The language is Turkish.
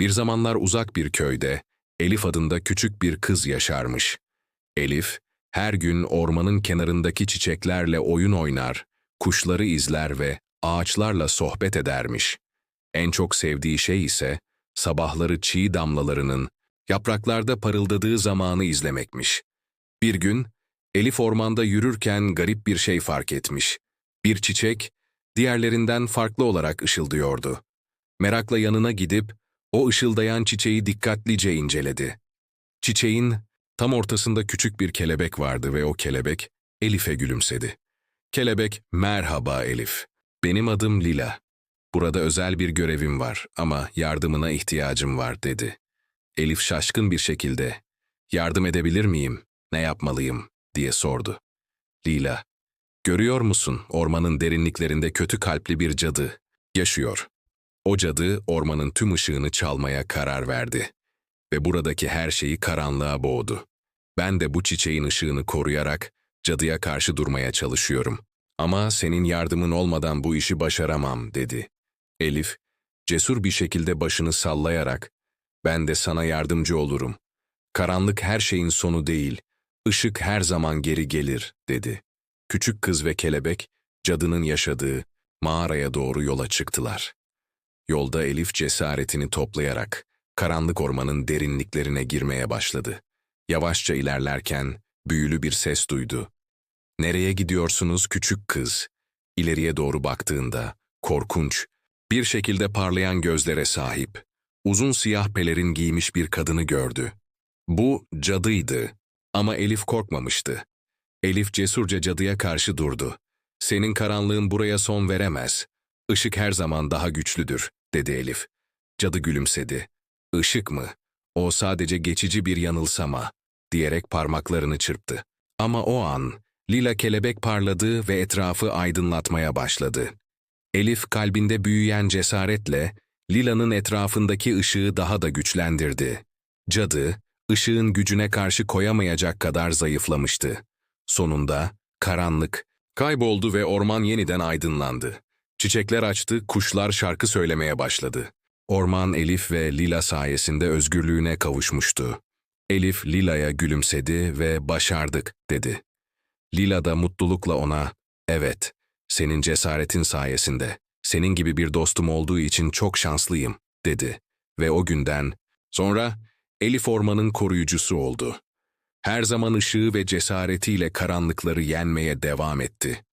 Bir zamanlar uzak bir köyde Elif adında küçük bir kız yaşarmış. Elif, her gün ormanın kenarındaki çiçeklerle oyun oynar, kuşları izler ve ağaçlarla sohbet edermiş. En çok sevdiği şey ise sabahları çiğ damlalarının yapraklarda parıldadığı zamanı izlemekmiş. Bir gün Elif ormanda yürürken garip bir şey fark etmiş. Bir çiçek diğerlerinden farklı olarak ışıldıyordu. Merakla yanına gidip o ışıldayan çiçeği dikkatlice inceledi. Çiçeğin tam ortasında küçük bir kelebek vardı ve o kelebek Elif'e gülümsedi. Kelebek, merhaba Elif. Benim adım Lila. Burada özel bir görevim var ama yardımına ihtiyacım var dedi. Elif şaşkın bir şekilde, yardım edebilir miyim, ne yapmalıyım diye sordu. Lila, görüyor musun ormanın derinliklerinde kötü kalpli bir cadı yaşıyor. O cadı ormanın tüm ışığını çalmaya karar verdi ve buradaki her şeyi karanlığa boğdu. Ben de bu çiçeğin ışığını koruyarak cadıya karşı durmaya çalışıyorum. Ama senin yardımın olmadan bu işi başaramam, dedi. Elif, cesur bir şekilde başını sallayarak, ben de sana yardımcı olurum. Karanlık her şeyin sonu değil, ışık her zaman geri gelir, dedi. Küçük kız ve kelebek, cadının yaşadığı mağaraya doğru yola çıktılar. Yolda Elif cesaretini toplayarak, karanlık ormanın derinliklerine girmeye başladı. Yavaşça ilerlerken büyülü bir ses duydu. Nereye gidiyorsunuz küçük kız? İleriye doğru baktığında korkunç, bir şekilde parlayan gözlere sahip, uzun siyah pelerin giymiş bir kadını gördü. Bu cadıydı ama Elif korkmamıştı. Elif cesurca cadıya karşı durdu. Senin karanlığın buraya son veremez. Işık her zaman daha güçlüdür, dedi Elif. Cadı gülümsedi. Işık mı? O sadece geçici bir yanılsama, diyerek parmaklarını çırptı. Ama o an, lila kelebek parladı ve etrafı aydınlatmaya başladı. Elif kalbinde büyüyen cesaretle, Lila'nın etrafındaki ışığı daha da güçlendirdi. Cadı, ışığın gücüne karşı koyamayacak kadar zayıflamıştı. Sonunda, karanlık, kayboldu ve orman yeniden aydınlandı. Çiçekler açtı, kuşlar şarkı söylemeye başladı. Orman Elif ve Lila sayesinde özgürlüğüne kavuşmuştu. Elif Lila'ya gülümsedi ve başardık dedi. Lila da mutlulukla ona, evet, senin cesaretin sayesinde, senin gibi bir dostum olduğu için çok şanslıyım, dedi. Ve o günden sonra Elif ormanın koruyucusu oldu. Her zaman ışığı ve cesaretiyle karanlıkları yenmeye devam etti.